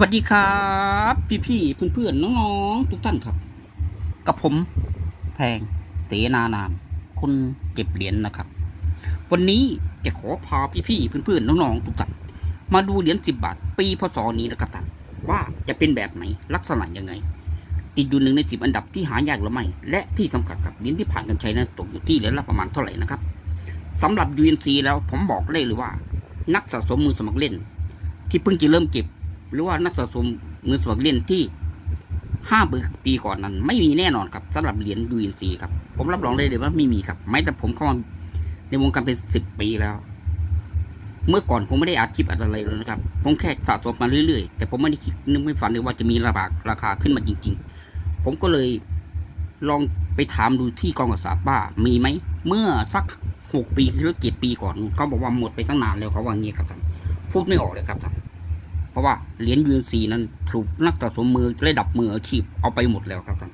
สวัสดีครับ พี่พี่เพื่อนๆน้องๆ ทุกท่านครับ กับผมแพงเตนานาม คนเก็บเหรียญนะครับ วันนี้จะขอพาพี่พี่เพื่อนๆน้องๆทุกท่านมาดูเหรียญสิบบาท ปีพศนี้นะครับท่านว่าจะเป็นแบบไหนลักษณะยังไง ติดอยู่หนึ่งในสิบอันดับที่หายากหรือไม่ และที่สำคัญครับเหรียญที่ผ่านการใช้นั้นตกอยู่ที่เหรียญละประมาณเท่าไหร่นะครับสำหรับ UNC แล้วผมบอกเลยเลยว่า นักสะสมมือสมัครเล่น ที่เพิ่งจะเริ่มเก็บ หรือว่านักสะสมมือสมัครเล่นที่ห้าปีก่อนนั้น ไม่มีแน่นอนครับสำหรับเหรียญ UNC ครับ ผมรับรองได้เลยว่าไม่มีครับแม้แต่ผมเข้ามาในวงการเป็นสิบปีแล้ว เมื่อก่อนผมไม่ได้อัดคลิปอัดอะไรเลยนะครับ ผมแค่สะสมมาเรื่อยๆ แต่ผมไม่ได้คิดนึกไม่ฝันเลยว่าจะมีราคาดราคาขึ้นมาจริง ๆ ผมก็เลยลองไปถามดูที่กองกษาบ้ามีไหม เมื่อสักหกปีหรือเจ็ดปีก่อนเขาบอกว่าหมดไปตั้งนานแล้วเขาว่างี้ครับท่านพูดไม่ออกเลยครับท่าน ราะว่าเหรียญยูนซีนั้นถูกนักสะสมมือระดับมืออาชีพเอาไปหมดแล้วครับท่าน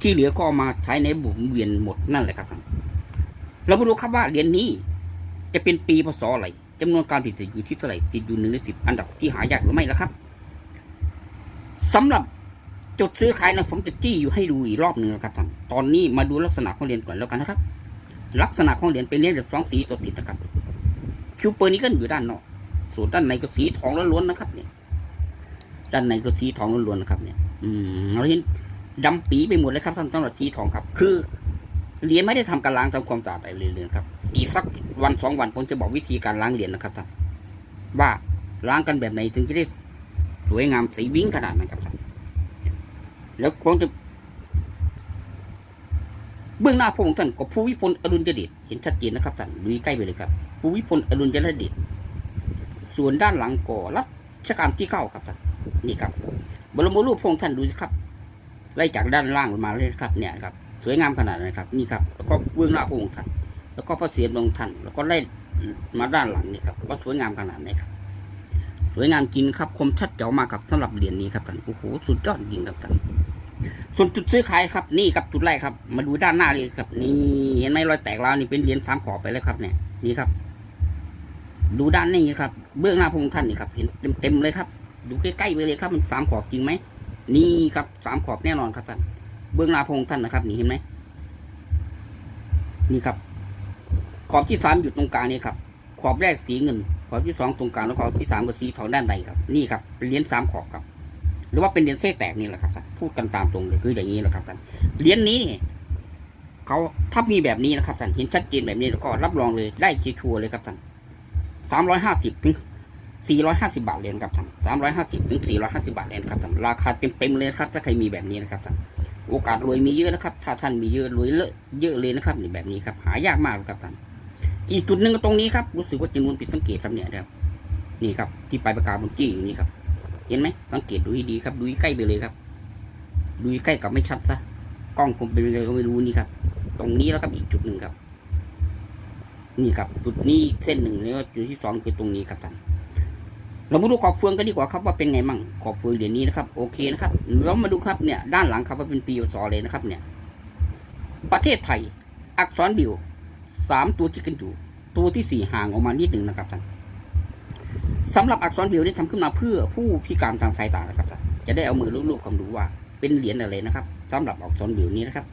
ที่เหลือก็ามาใช้ในบุนเวียนหมดนั่นแหละครับท่านเรามาดูครับว่าเหรียญนี้ จะเป็นปีพศอะไรจำนวนการติดอยู่ที่เท่าไหร่ติดอยู่หนึ่งในสิบอันดับที่หายากหรือไม่ละครับสำหรับจุดซื้อขายนะผมจะจี้อยู่ให้ดูอีกรอบหนึ่งนะครับท่านตอนนี้มาดูลักษณะของเหรียญก่อนแล้วกันนะครับ ลักษณะของเหรียญเป็นเหรียญแบบสองสีตัวติดนะครับคิวเปอร์นี้ก็อยู่ด้านนอก ส่วนด้านในก็สีทองล้วนๆนะครับเนี่ยด้านในก็สีทองล้วนๆนะครับ เนี่ย อืมเราเห็นดำปีไปหมดเลยครับท่านสำหรับสีทองครับ คือเหรียญไม่ได้ทำการล้างทำความสะอาดอะไรเลยนะครับ อีกสักวันสองวันผมจะบอกวิธีการล้างเหรียญนะครับท่านว่าล้างกันแบบไหนถึงจะได้สวยงามสีวิ่งขนาดนั้นครับท่านแล้วผมจะเบื้องหน้าพระองค์ท่านก็ภูวิพลอดุลยเดชเห็นชัดเจนนะครับท่านดูใกล้ไปเลยครับภูวิพลอดุลยเดช ส่วนด้านหลังก็รัชกาลที่เก้าครับท่านนี่ครับ บรมรูปพระองค์ท่านดูสิครับ ไล่จากด้านล่างลงมาเลยครับ เนี่ยครับ สวยงามขนาดไหนครับนี่ครับ แล้วก็เบื้องหน้าพระองค์ท่านแล้วก็พระเศียรลงท่านแล้วก็ไล่มาด้านหลังนี่ครับว่าสวยงามขนาดไหนครับสวยงามจริงครับคมชัดเจ๋วมากครับสำหรับเหรียญนี้ครับท่านโอ้โหสุดยอดจริงครับท่านส่วนจุดซื้อขายครับ นี่ครับจุดแรกครับ มาดูด้านหน้าเลยครับ นี่เห็นไหมรอยแตกแล้วนี่เป็นเหรียญสามขอบไปแล้วครับ เนี่ยนี่ครับ ดูด้านนี้ครับ เบื้องหน้าพระองค์ท่านนี่ครับ เห็นเต็มๆเลยครับ ดูใกล้ๆไปเลยครับ มันสามขอบจริงไหมนี่ครับสามขอบแน่นอนครับท่านเบื้องหน้าพระองค์ท่านนะครับ นี่เห็นไหมนี่ครับ ขอบที่สามอยู่ตรงกลางนี่ครับ ขอบแรกสีเงิน ขอบที่สองตรงกลางแล้วขอบที่สามก็สีทองด้านในครับนี่ครับเหรียญสามขอบครับ หรือว่าเป็นเหรียญเส้แตกนี่แหละครับท่านพูดกันตามตรงเลยคืออย่างนี้แหละครับท่านเหรียญนี้เขาถ้ามีแบบนี้นะครับท่านเห็นชัดเจนแบบนี้แล้วก็รับรองเลยได้ชัวร์ๆเลยครับท่าน สามร้อยห้าสิบถึงสี่ร้อยห้าสิบาทเลยนครับท่านสามร้อยห้าสิบถึงสี่ร้อยห้าสิบาทเลยนครับท่านราคาเต็มๆเลยครับ ถ้าใครมีแบบนี้นะครับท่านโอกาสรวยมีเยอะนะครับ ถ้าท่านมีเยอะรวยเลอะเยอะเลยนะครับนี่แบบนี้ครับ หายากมากครับท่านอีกจุดหนึ่งตรงนี้ครับรู้สึกว่าจำนวนผิดสังเกตครับเนี่ยนะครับนี่ครับ ที่ปลายปากกาบนจี้อยู่นี่ครับ เห็นไหมสังเกตดูให้ดีครับ ดูใกล้ไปเลยครับ ดูใกล้กับไม่ชัดซะกล้องผมเป็นยังไงก็ไม่รู้นี่ครับ ตรงนี้แล้วครับอีกจุดหนึ่งครับ นี่ครับจุดนี้เส้นหนึ่งแล้วจุดที่สองคือตรงนี้ครับท่านเรามาดูขอบเฟืองกันดีกว่าครับว่าเป็นไงมั่งขอบเฟืองเหรียญนี้นะครับโอเคนะครับเรามาดูครับเนี่ยด้านหลังครับว่าเป็นปีศเลยนะครับ เนี่ย ประเทศไทย อักษรบิวสามตัวจิกกันอยู่ตัวที่สี่ห่างออกมานิดหนึ่งนะครับท่านสำหรับอักษรบิวได้ทำขึ้นมาเพื่อผู้พิการทางสายตานะครับท่านจะได้เอามือลูบๆคำดูว่าเป็นเหรียญอะไรนะครับสำหรับอักษรบิวนี้นะครับ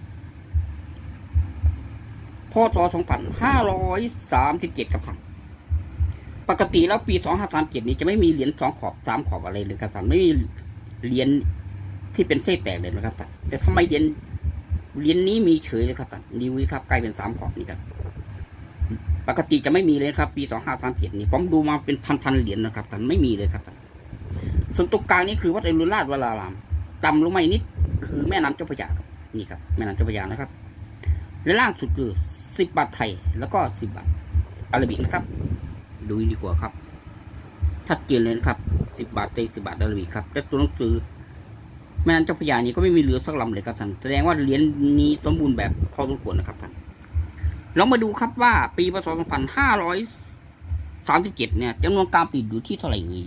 พศ2537 ครับท่าน ปกติแล้วปี 2537 นี้จะไม่มีเหรียญสองขอบสามขอบอะไรเลยครับท่าน ไม่มีเหรียญที่เป็นเส้นแตกเลยนะครับท่าน แต่ทำไมเหรียญเหรียญนี้มีเฉยเลยครับท่านนิ้วนี้ครับกลายเป็นสามขอบนี่ครับ ปกติจะไม่มีเลยครับ ปี 2537 นี้ผมดูมาเป็นพันๆเหรียญนะครับท่าน ไม่มีเลยครับท่าน ส่วนตรงกลางนี้คือวัดอรุณราชวรารามต่ำลงมาอีกนิดคือแม่น้ำเจ้าพระยาครับ นี่ครับ แม่น้ำเจ้าพระยานะครับ และล่างสุดคือ สิบบาทไทย แล้วก็สิบบาทอาราบิกนะครับ ดูดีกว่าครับชัดเจนเลยนะครับสิบบาทไทยสิบบาทอาราบิกครับและตัวหนังสือแม่น้ำเจ้าพระยานี้ก็ไม่มีเรือสักลำเลยครับท่านแสดงว่าเหรียญนี้สมบูรณ์แบบพอสมควรนะครับท่านเรามาดูครับว่าปีพศ2537 เนี่ยจำนวนการปิดอยู่ที่เท่าไหร่เอ่ย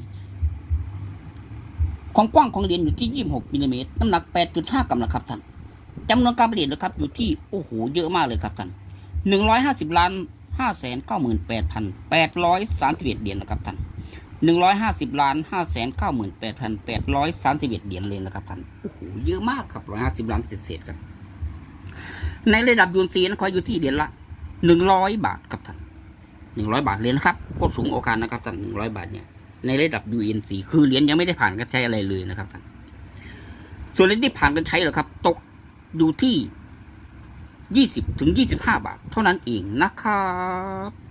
ความกว้างของเหรียญอยู่ที่ 26มิลลิเมตรน้ำหนัก 8.5 กรัมนะครับท่านจำนวนการผลิตนะครับ อยู่ที่ โอ้โห เยอะมากเลยครับท่าน หนึ่งร้อยห้าสิบล้านห้าแสนเก้าหมื่นแปดพันแปดร้อยสามสิบเอ็ดเหรียญนะครับท่านหนึ่งร้อยห้าสิบล้านห้าแสนเก้าหมื่นแปดพันแปดร้อยสามสิบเอ็ดเหรียญเลยนะครับท่านโอ้โหเยอะมากครับร้อยห้าสิบล้านเศษๆครับ ในระดับยูนซีนะขออยู่ที่เหรียญละหนึ่งร้อยบาทครับท่านหนึ่งร้อยบาทเลยนะครับก็สูงโอกาสนะครับท่านหนึ่งร้อยบาทเนี่ยในระดับ UNC คือเหรียญยังไม่ได้ผ่านการใช้อะไรเลยนะครับท่านส่วนเหรียญที่ผ่านการใช้เหรอครับ ตกอยู่ที่ ยี่สิบถึงยี่สิบห้าบาท เท่านั้นเองนะครับ